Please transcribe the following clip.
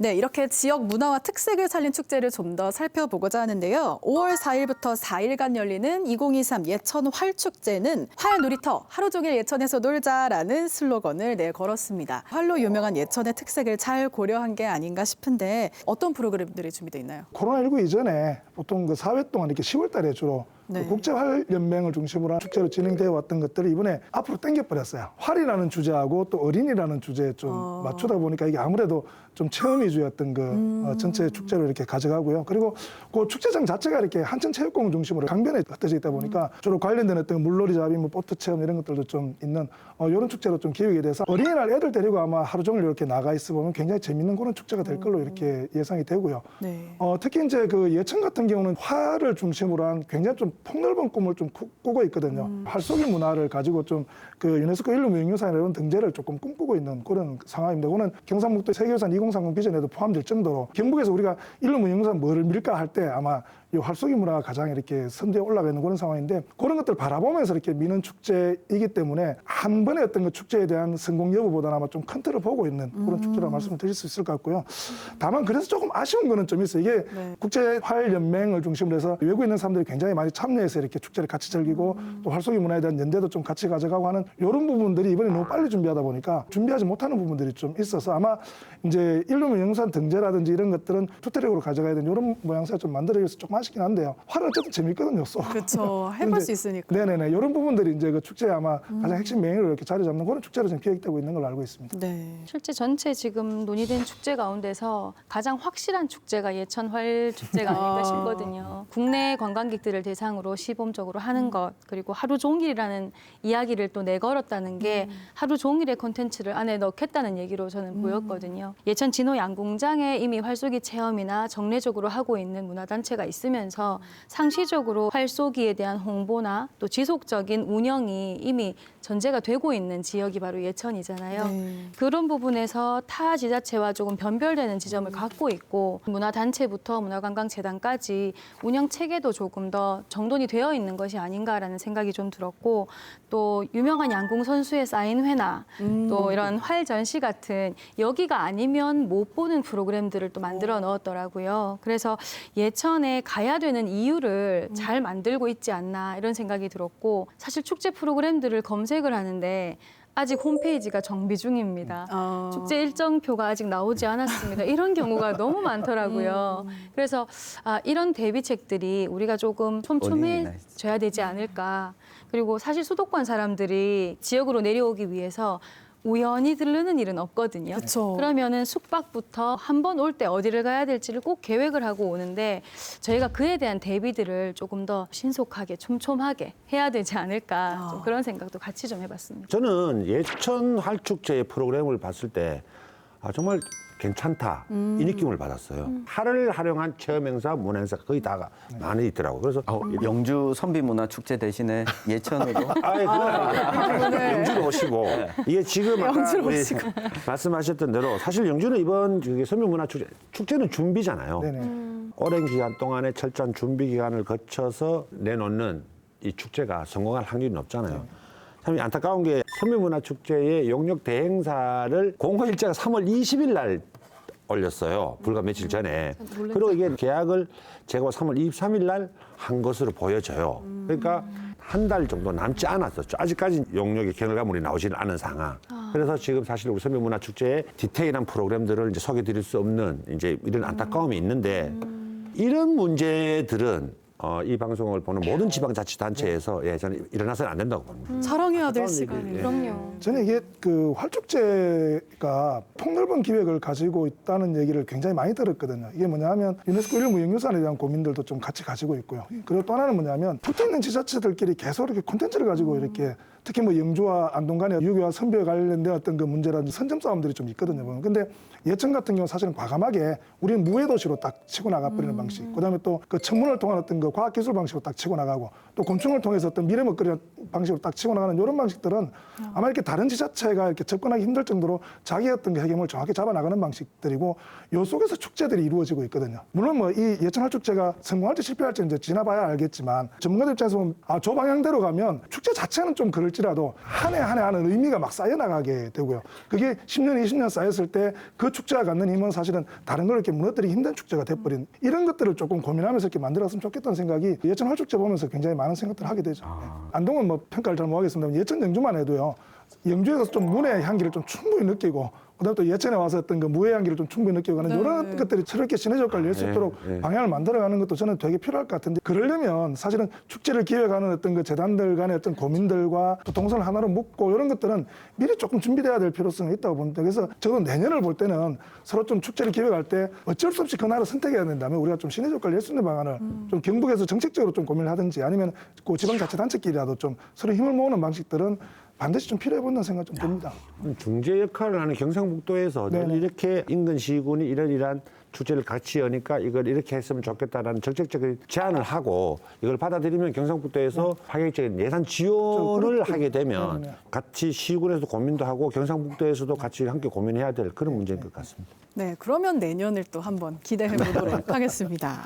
네, 이렇게 지역 문화와 특색을 살린 축제를 좀 더 살펴보고자 하는데요. 5월 4일부터 4일간 열리는 2023 예천 활축제는 활 놀이터 하루 종일 예천에서 놀자라는 슬로건을 내 걸었습니다. 활로 유명한 예천의 특색을 잘 고려한 게 아닌가 싶은데 어떤 프로그램들이 준비되어 있나요? 코로나19 이전에 보통 그 4회 동안 이렇게 10월 달에 주로 네. 그 국제활연맹을 중심으로 한 축제로 진행되어 왔던 것들을 이번에 앞으로 당겨버렸어요. 활이라는 주제하고 또 어린이라는 주제에 좀 어. 맞추다 보니까 이게 아무래도 좀 체험 위주였던 그 음. 어, 전체 축제로 이렇게 가져가고요. 그리고 그 축제장 자체가 이렇게 한천체육관 중심으로 강변에 흩어져 있다 보니까 음. 주로 관련된 어떤 물놀이 잡이, 뭐 보트 체험 이런 것들도 좀 있는 어, 이런 축제로 좀 기획이 돼서 어린이날 애들 데리고 아마 하루 종일 이렇게 나가 있어 보면 굉장히 재밌는 그런 축제가 될 걸로 이렇게 예상이 되고요. 네. 어, 특히 이제 그 예천 같은 경우는 화를 중심으로 한 굉장히 좀 폭넓은 꿈을 좀 꾸- 꾸고 있거든요. 활쏘기 문화를 가지고 좀 그 유네스코 인류 무형유산이라는 등재를 조금 꿈꾸고 있는 그런 상황입니다. 그거는 경상북도 세계유산 2030 비전에도 포함될 정도로 경북에서 우리가 인류 무형유산 뭐를 밀까 할 때 아마 이 활쏘기 문화가 가장 이렇게 선두에 올라가 있는 그런 상황인데 그런 것들 을 바라보면서 이렇게 미는 축제이기 때문에 한 번의 어떤 그 축제에 대한 성공 여부보다는 아마 좀 큰 틀을 보고 있는 그런 축제라고 말씀을 드릴 수 있을 것 같고요. 다만 그래서 조금 아쉬운 거는 좀 있어요. 이게 네. 국제활연맹을 중심으로 해서 외국에 있는 사람들이 굉장히 많이 참여해서 이렇게 축제를 같이 즐기고 또 활쏘기 문화에 대한 연대도 좀 같이 가져가고 하는 이런 부분들이 이번에 너무 빨리 준비하다 보니까 준비하지 못하는 부분들이 좀 있어서 아마 이제 일루미 영산 등재라든지 이런 것들은 투트랙으로 가져가야 되는 이런 모양새가 좀 만들어져서 조금 아쉽긴 한데요. 활은 어쨌든 재밌거든요. 쏘. 그렇죠. 해볼 수 있으니까. 네네네. 이런 부분들이 이제 그 축제에 아마 가장 핵심 메인으로 이렇게 자리 잡는 그런 축제로 지금 기획되고 있는 걸로 알고 있습니다. 네. 실제 전체 지금 논의된 축제 가운데서 가장 확실한 축제가 예천활 축제가 아. 싶거든요. 국내 관광객들을 대상으로 시범적으로 하는 것 그리고 하루 종일이라는 이야기를 또 내걸었다는 게 하루 종일의 콘텐츠를 안에 넣겠다는 얘기로 저는 보였거든요. 예천 진호 양궁장에 이미 활쏘기 체험이나 정례적으로 하고 있는 문화단체가 있으 면서 상시적으로 활쏘기에 대한 홍보나 또 지속적인 운영이 이미 전제가 되고 있는 지역이 바로 예천이잖아요. 네. 그런 부분에서 타 지자체와 조금 변별되는 지점을 갖고 있고 문화단체부터 문화관광재단까지 운영 체계도 조금 더 정돈이 되어 있는 것이 아닌가라는 생각이 좀 들었고 또 유명한 양궁 선수의 사인 회나 또 이런 활 전시 같은 여기가 아니면 못 보는 프로그램들을 또 만들어 넣었더라고요. 그래서 예천에 가야 되는 이유를 잘 만들고 있지 않나 이런 생각이 들었고 사실 축제 프로그램들을 검색을 하는데 아직 홈페이지가 정비 중입니다. 어. 축제 일정표가 아직 나오지 않았습니다. 이런 경우가 너무 많더라고요. 그래서 아, 이런 대비책들이 우리가 조금 촘촘해져야 되지 않을까. 그리고 사실 수도권 사람들이 지역으로 내려오기 위해서 우연히 들르는 일은 없거든요. 그쵸. 그러면은 숙박부터 한 번 올 때 어디를 가야 될지를 꼭 계획을 하고 오는데 저희가 그에 대한 대비들을 조금 더 신속하게 촘촘하게 해야 되지 않을까 좀 그런 생각도 같이 좀 해봤습니다. 저는 예천 활축제의 프로그램을 봤을 때 아, 정말 괜찮다 이 느낌을 받았어요. 하를 활용한 체험 행사, 문화 행사 거의 다가 많이 있더라고. 그래서 어, 영주 선비문화축제 대신에 예천으로 아예 그건 영주로 오시고 이게 지금 아까 영주로 우리 오시고. 말씀하셨던 대로 사실 영주는 이번 저기 선미문화축제 축제는 준비잖아요. 네네. 오랜 기간 동안의 철저한 준비 기간을 거쳐서 내놓는 이 축제가 성공할 확률이 높잖아요. 참 안타까운 게 선미문화축제의 용역 대행사를 공호 일자가 3월 20일 날 올렸어요. 불과 며칠 전에. 그리고 이게 계약을 제가 3월 23일 날 한 것으로 보여져요. 그러니까 한 달 정도 남지 않았었죠. 아직까지 용역의 결과물이 나오지는 않은 상황. 그래서 지금 사실 우리 선미문화축제의 디테일한 프로그램들을 이제 소개드릴 수 없는 이제 이런 안타까움이 있는데 이런 문제들은 어, 이 방송을 보는 모든 지방자치단체에서 예, 저는 일어나서는 안 된다고 봅니다. 자랑해야 될 안타까운 시간이에요. 얘기, 예. 그럼요. 저는 이게 그 활축제가 폭넓은 기획을 가지고 있다는 얘기를 굉장히 많이 들었거든요. 이게 뭐냐면 유네스코 인류 무형유산에 대한 고민들도 좀 같이 가지고 있고요. 그리고 또 하나는 뭐냐면 붙어 있는 지자체들끼리 계속 이렇게 콘텐츠를 가지고 이렇게 특히 뭐 영주와 안동 간의 유교와 선비와 관련된 어떤 그 문제라든지 선점 싸움들이 좀 있거든요. 보면. 근데 예천 같은 경우 사실은 과감하게 우리는 무해 도시로 딱 치고 나가 버리는 방식. 그다음에 또 그 천문을 통한 어떤 그 과학 기술 방식으로 딱 치고 나가고 또 곤충을 통해서 어떤 미래 먹거리 방식으로 딱 치고 나가는 이런 방식들은 아마 이렇게 다른 지자체가 이렇게 접근하기 힘들 정도로 자기 어떤 그 해결을 정확히 잡아 나가는 방식들이고 요 속에서 축제들이 이루어지고 있거든요. 물론 뭐 이 예천할 축제가 성공할지 실패할지 이제 지나봐야 알겠지만 전문가들 입장에서 보면 아, 저 방향대로 가면 축제 자체는 좀 그럴지 될지라도 한 해 한 해 하는 의미가 막 쌓여나가게 되고요. 그게 10년, 20년 쌓였을 때 그 축제가 갖는 힘은 사실은 다른 걸 이렇게 무너뜨리기 힘든 축제가 돼버린 이런 것들을 조금 고민하면서 이렇게 만들었으면 좋겠다는 생각이 예천 활축제 보면서 굉장히 많은 생각들을 하게 되죠. 안동은 뭐 평가를 잘 못하겠습니다. 예천 영주만 해도요. 영주에서 좀 문의 향기를 좀 충분히 느끼고 그다음에 또 예천에 와서 어떤 그 무의 향기를 좀 충분히 느끼고 하는 이런 것들이 새롭게 시너지 효과를 낼수 네, 있도록 네. 방향을 만들어가는 것도 저는 되게 필요할 것 같은데 그러려면 사실은 축제를 기획하는 어떤 그 재단들 간의 어떤 고민들과 또 동선을 하나로 묶고 이런 것들은 미리 조금 준비돼야 될 필요성이 있다고 봅니다. 그래서 저도 내년을 볼 때는 서로 좀 축제를 기획할 때 어쩔 수 없이 그 날을 선택해야 된다면 우리가 좀 시너지 효과를 낼 수 있는 방안을 좀 경북에서 정책적으로 좀 고민을 하든지 아니면 그 지방자치단체끼리라도 좀 서로 힘을 모으는 방식들은 반드시 좀 필요해 보인다는 생각 좀 듭니다. 중재 역할을 하는 경상북도에서. 이렇게 인근 시군이 이러이러한 축제를 같이 여니까 이걸 이렇게 했으면 좋겠다라는 적극적인 제안을 하고 이걸 받아들이면 경상북도에서 파격적인 예산 지원을. 하게 되면 네 네. 같이 시군에서 고민도 하고 경상북도에서도 같이 함께 고민해야 될 그런 문제인 것 같습니다. 네, 그러면 내년을 또 한번 기대해 보도록 하겠습니다.